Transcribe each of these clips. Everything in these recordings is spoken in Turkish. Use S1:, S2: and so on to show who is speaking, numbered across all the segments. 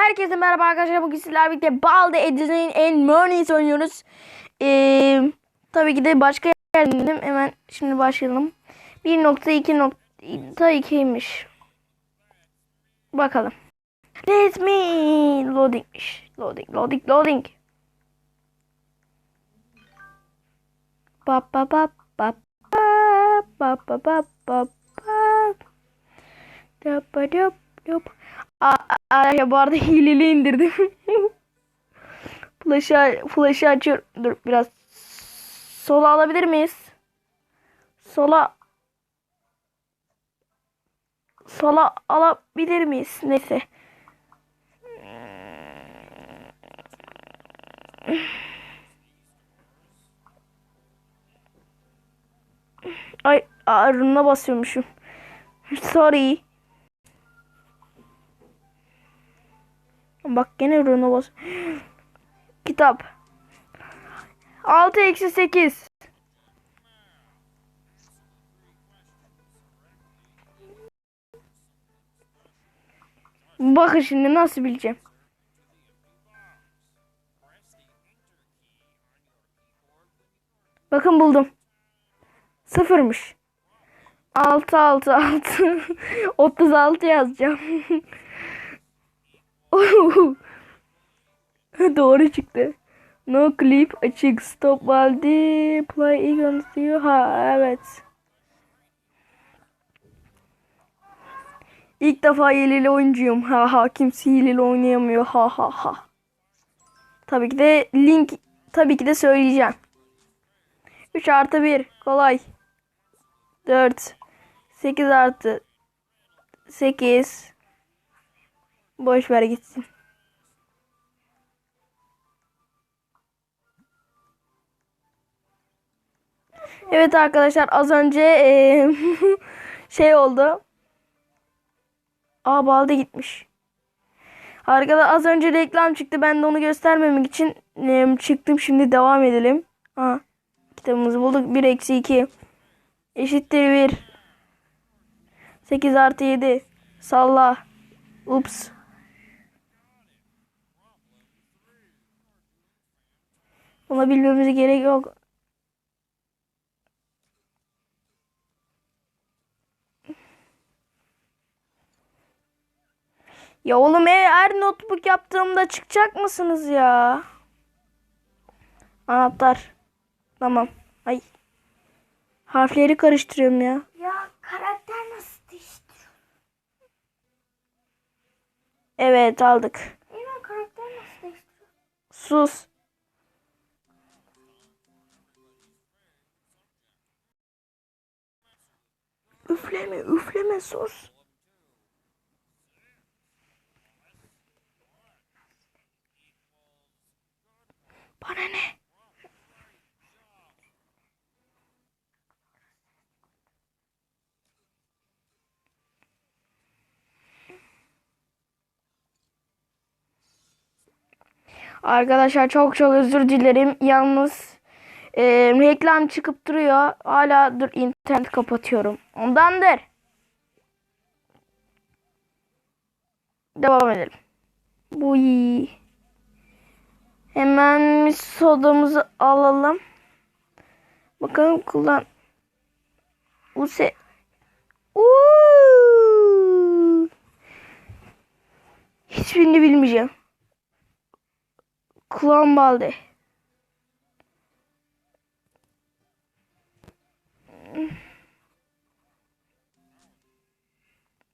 S1: Herkese merhaba arkadaşlar. Bugün sizlerle birlikte Balde Edison'in en Murneys oynuyoruz. Ee, tabii ki de başka yerden Hemen şimdi başlayalım. 1.2.2'ymiş. Bakalım. Let me loadingmiş. Loading, loading, loading. Ba ba ba ba ba ba ba ba ba ba. Dap Aa, Arkadaşlar bu arada hileli indirdim. flash'ı flash'ı açıyorum. Dur biraz sola alabilir miyiz? Sola sola alabilir miyiz? Neyse. Ay, arına basıyormuşum. Sorry. Bak gene runa bas. Kitap. 6 eksi 8. Bakın şimdi nasıl bileceğim. Bakın buldum. Sıfırmış. 6 6 6 36 yazacağım. Doğru çıktı. No clip açık. Stop valdi. Play icons diyor. Ha evet. İlk defa hileli oyuncuyum. Ha ha kimse hileli oynayamıyor. Ha ha ha. Tabii ki de link tabii ki de söyleyeceğim. 3 artı 1 kolay. 4 8 artı 8 Boş ver gitsin. Evet arkadaşlar az önce ee, şey oldu. Aa balda gitmiş. Arkada az önce reklam çıktı. Ben de onu göstermemek için e, çıktım. Şimdi devam edelim. Ha, kitabımızı bulduk. 1 eksi 2 eşittir 1. 8 artı 7. Salla. Ups. Bunu bilmemize gerek yok. Ya oğlum her notebook yaptığımda çıkacak mısınız ya? Anahtar. Tamam. Ay. Harfleri karıştırıyorum ya.
S2: Ya karakter nasıl değiştiriyor?
S1: Evet aldık.
S2: Eyvah karakter nasıl değiştiriyor?
S1: Sus. Üfleme, üfleme sus. Bana ne? Arkadaşlar çok çok özür dilerim. Yalnız e, reklam çıkıp duruyor. Hala dur internet kapatıyorum. Ondandır. Devam edelim. Bu iyi. Hemen sodamızı alalım. Bakalım kullan. Use. Uuu. Hiçbirini bilmeyeceğim. Kulağım balde.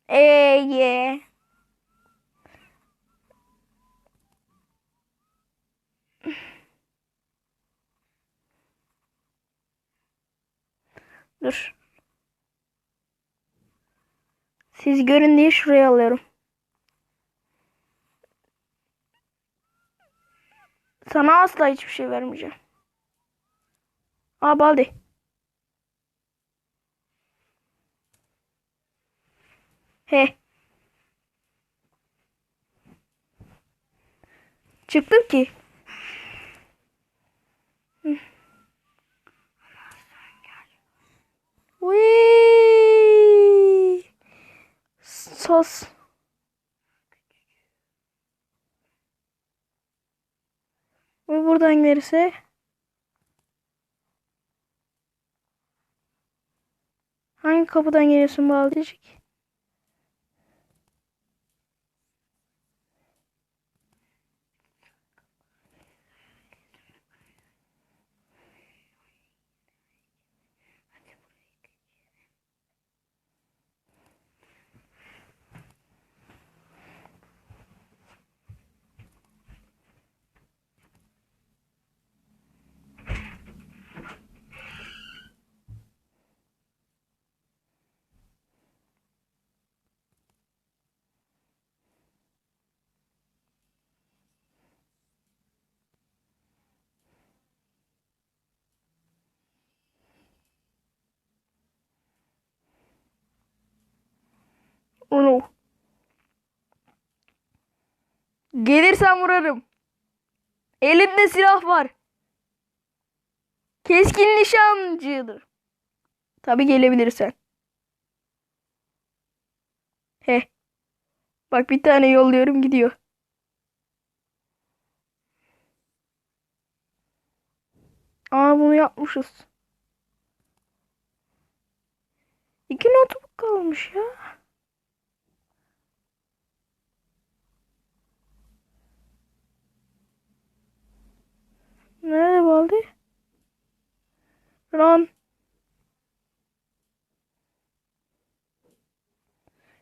S1: Ege. Dur. Siz görün diye şuraya alıyorum. Sana asla hiçbir şey vermeyeceğim. Aa Baldi. He. Çıktım ki. Whee! Sos. buradan gelirse? Hangi kapıdan geliyorsun Balcıcık? Onu. Gelirsen vurarım. Elimde silah var. Keskin nişancıdır. Tabi gelebilirsen. He. Bak bir tane yolluyorum gidiyor. Aa bunu yapmışız. İki notebook kalmış ya. Baldi? Lan.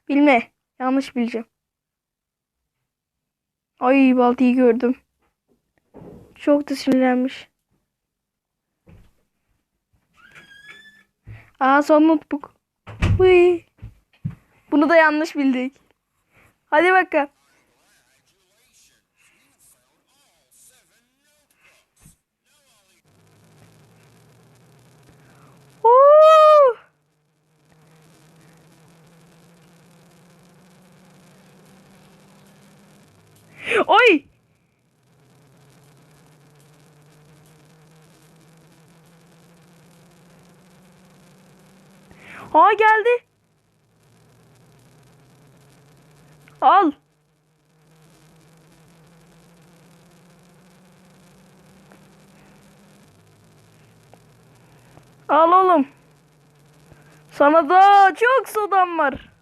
S1: Bilme. Yanlış bileceğim. Ay baltayı gördüm. Çok da sinirlenmiş. Aa son notebook. Hıy. Bunu da yanlış bildik. Hadi bakalım. Oy! Aa geldi. Al. Al oğlum. Sana da çok sodam var.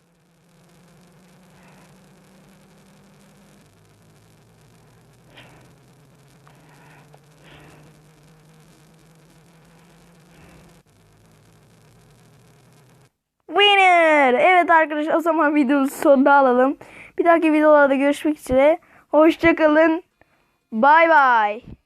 S1: Winner. Evet arkadaşlar o zaman videomuzu sonuna alalım. Bir dahaki videolarda görüşmek üzere. Hoşçakalın. Bay bay.